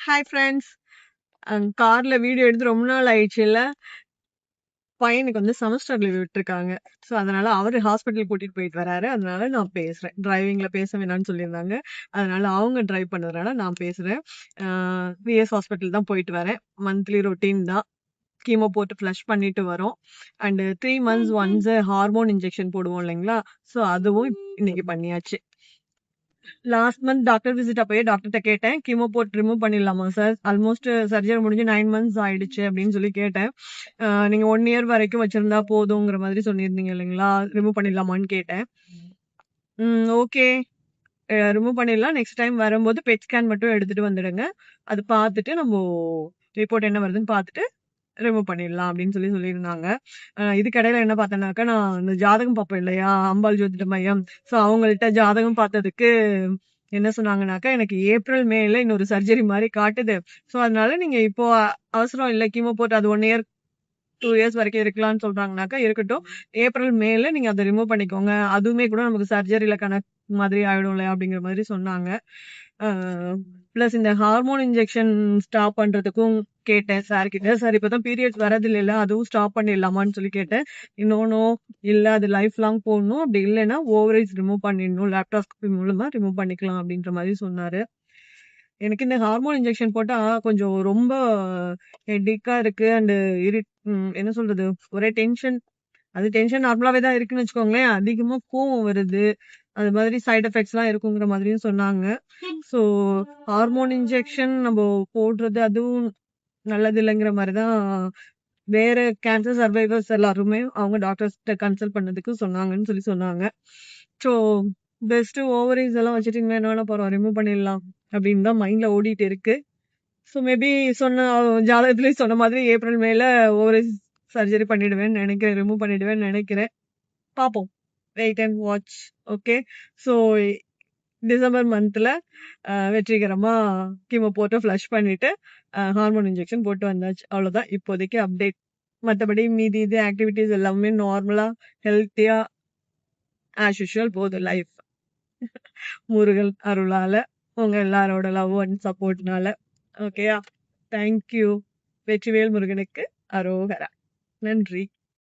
Hi friends கார்ல video எடுத்து ரொம்ப நாள் ஆயிடுச்சுல்ல? பையனுக்கு வந்து செமஸ்டர் லீவ் விட்டுருக்காங்க. ஸோ அதனால அவர் ஹாஸ்பிட்டல் கூட்டிட்டு போயிட்டு வராரு. அதனால நான் பேசுறேன். டிரைவிங்ல பேச வேணாம்னு சொல்லியிருந்தாங்க. அதனால அவங்க டிரைவ் பண்ணதுனால நான் பேசுறேன். விஎஸ் ஹாஸ்பிட்டல் தான் போயிட்டு வரேன். மந்த்லி ரொட்டீன் தான். கீமோ போட்டு ஃப்ளஷ் பண்ணிட்டு வரோம். And three months once hormone injection போடுவோம் இல்லைங்களா? ஸோ அதுவும் இன்னைக்கு பண்ணியாச்சு. லாஸ்ட் மந்த் டாக்டர் விசிட் அப்பயே டாக்டர்கிட்ட கேட்டேன். கிமோ போட்டு ரிமூவ் பண்ணிடலாமா சார் ஆல்மோஸ்ட் சர்ஜரி முடிஞ்சு நைன் மந்த்ஸ் ஆயிடுச்சு அப்படின்னு சொல்லி கேட்டேன். அஹ் நீங்க ஒன் இயர் வரைக்கும் வச்சிருந்தா போதுங்கிற மாதிரி சொல்லியிருந்தீங்க இல்லைங்களா? ரிமூவ் பண்ணிடலாமான்னு கேட்டேன். ஓகே ரிமூவ் uh, பண்ணிடலாம். நெக்ஸ்ட் டைம் வரும்போது பெட் ஸ்கேன் மட்டும் எடுத்துட்டு வந்துடுங்க. அது பார்த்துட்டு நம்ம ரிப்போர்ட் என்ன வருதுன்னு பார்த்துட்டு ரிமூவ் பண்ணிடலாம் அப்படின்னு சொல்லி சொல்லியிருந்தாங்க. இதுக்கடையில் என்ன பார்த்தேன்னாக்கா நான் இந்த ஜாதகம் பார்ப்பேன் இல்லையா? அம்பாள் ஜோதிட மையம். ஸோ அவங்கள்ட்ட ஜாதகம் பார்த்ததுக்கு என்ன சொன்னாங்கனாக்கா எனக்கு ஏப்ரல் மேல இன்னொரு சர்ஜரி மாதிரி காட்டுது. ஸோ அதனால நீங்க இப்போ அவசரம் இல்லை கீமோ போட்டு அது ஒன் இயர் டூ இயர்ஸ் வரைக்கும் இருக்கலாம்னு சொல்றாங்கனாக்கா இருக்கட்டும். ஏப்ரல் மேல நீங்க அதை ரிமூவ் பண்ணிக்கோங்க. அதுவுமே கூட நமக்கு சர்ஜரியில கணக்கு மாதிரி ஆயிடும்ல அப்படிங்கிற மாதிரி சொன்னாங்க. ப்ளஸ் இந்த ஹார்மோன் இன்ஜெக்ஷன் ஸ்டாப் பண்றதுக்கும் கேட்டேன் சார் கிட்ட. சார் இப்பதான் பீரியட்ஸ் வரது இல்லைல்ல அதுவும் ஸ்டாப் பண்ணிடலாமான்னு சொல்லி கேட்டேன். இன்னொன்னு இல்ல அது லைஃப் லாங் போடணும். அப்படி இல்லைன்னா ஓவரேஜ் ரிமூவ் பண்ணிடணும். லேப்டாஸ்கோபி மூலமா ரிமூவ் பண்ணிக்கலாம் அப்படின்ற மாதிரி சொன்னாரு. எனக்கு இந்த ஹார்மோன் இன்ஜெக்ஷன் போட்டா கொஞ்சம் ரொம்ப ஹெட்டிக்கா இருக்கு. அண்ட் இரி என்ன சொல்றது? ஒரே டென்ஷன் அது டென்ஷன் நார்மலாவே தான் இருக்குன்னு வச்சுக்கோங்களேன். அதிகமா கோவம் வருது. அது மாதிரி சைட் எஃபெக்ட்ஸ் எல்லாம் இருக்குங்கிற மாதிரியும் சொன்னாங்க. ஸோ ஹார்மோன் இன்ஜெக்ஷன் நம்ம போடுறது அதுவும் நல்லது இல்லைங்கிற மாதிரி தான் வேற கேன்சர் சர்வைவர்ஸ் எல்லாருமே அவங்க டாக்டர்ஸ்கிட்ட கன்சல்ட் பண்ணதுக்கு சொன்னாங்கன்னு சொல்லி சொன்னாங்க. ஸோ பெஸ்ட்டு ஓவரீஸ் எல்லாம் வச்சுட்டு இனிமே என்ன ரிமூவ் பண்ணிடலாம் அப்படின்னு தான் மைண்டில் ஓடிட்டு இருக்கு. ஸோ மேபி சொன்ன ஜாதகத்துலேயும் சொன்ன மாதிரி ஏப்ரல் மேல ஓவரீஸ் சர்ஜரி பண்ணிடுவேன் நினைக்கிறேன் ரிமூவ் பண்ணிடுவேன் நினைக்கிறேன். பார்ப்போம். Wait and watch okay so December மந்தில் வெற்றிகரமாக கீமோ போட்டு ஃப்ளஷ் பண்ணிவிட்டு ஹார்மோன் இன்ஜெக்ஷன் போட்டு வந்தாச்சு. அவ்வளோதான் இப்போதைக்கு அப்டேட் மற்றபடி மீதி இது ஆக்டிவிட்டிஸ் எல்லாமே நார்மலாக ஹெல்த்தியாக ஆஸ் யூஷுவல் போகுது லைஃப் முருகன் அருளால் உங்கள் எல்லாரோட லவ் அண்ட் சப்போர்ட்னால ஓகேயா தேங்க்யூ வெற்றிவேல் முருகனுக்கு அரோகரா. நன்றி.